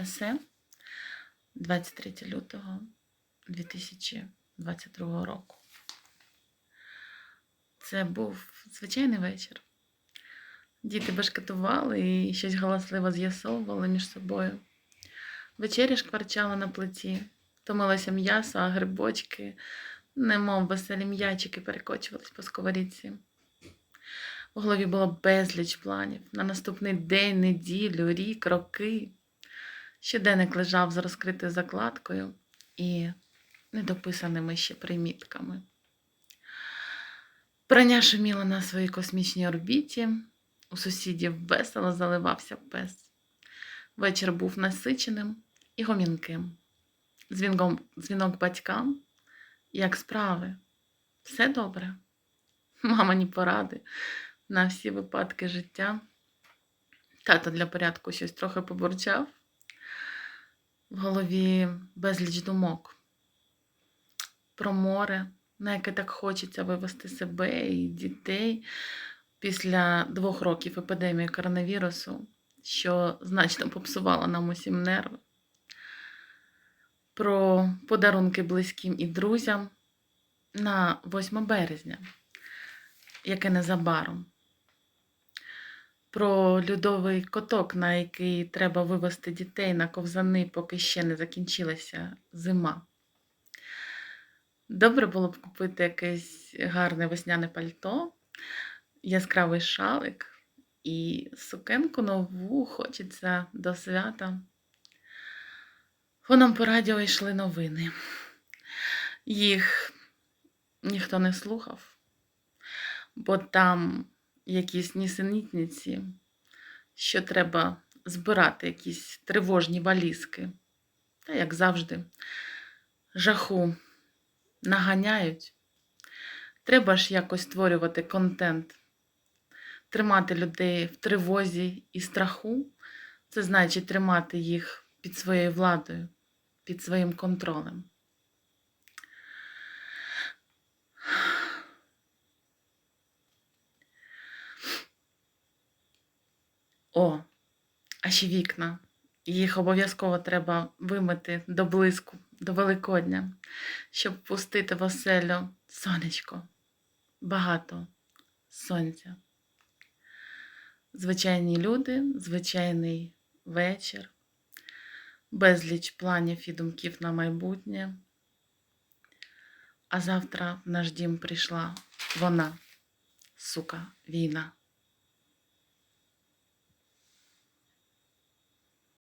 есе 23 лютого 2022 року. Це був звичайний вечір. Діти бешкетували і щось галасливо з'ясовували між собою. Вечеря шкварчала на плиті, томилося м'ясо, а грибочки, немов веселі м'ячики, перекочувались по сковорідці. В голові було безліч планів на наступний день, неділю, рік, роки. Щоденник лежав з розкритою закладкою і недописаними ще примітками. Прання шуміло на своїй космічній орбіті. У сусідів весело заливався пес. Вечір був насиченим і гомінким. Дзвінком, дзвінок батькам. Як справи? Все добре? Мамині поради на всі випадки життя. Тато для порядку щось трохи побурчав. В голові безліч думок про море, на яке так хочеться вивести себе і дітей після двох років епідемії коронавірусу, що значно попсувала нам усім нерви. Про подарунки близьким і друзям на 8 березня, яке незабаром. Про льодовий коток, на який треба вивести дітей на ковзани, поки ще не закінчилася зима. Добре було б купити якесь гарне весняне пальто, яскравий шалик і сукенку нову хочеться до свята. Фоном по радіо йшли новини. Їх ніхто не слухав, бо там якісь нісенітниці, що треба збирати якісь тривожні валізки. Та, як завжди, жаху наганяють. Треба ж якось створювати контент, тримати людей в тривозі і страху. Це значить тримати їх під своєю владою, під своїм контролем. О, а ще вікна. Їх обов'язково треба вимити до блиску, до Великодня, щоб пустити в оселю сонечко, багато сонця. Звичайні люди, звичайний вечір, безліч планів і думків на майбутнє. А завтра в наш дім прийшла вона, сука, війна.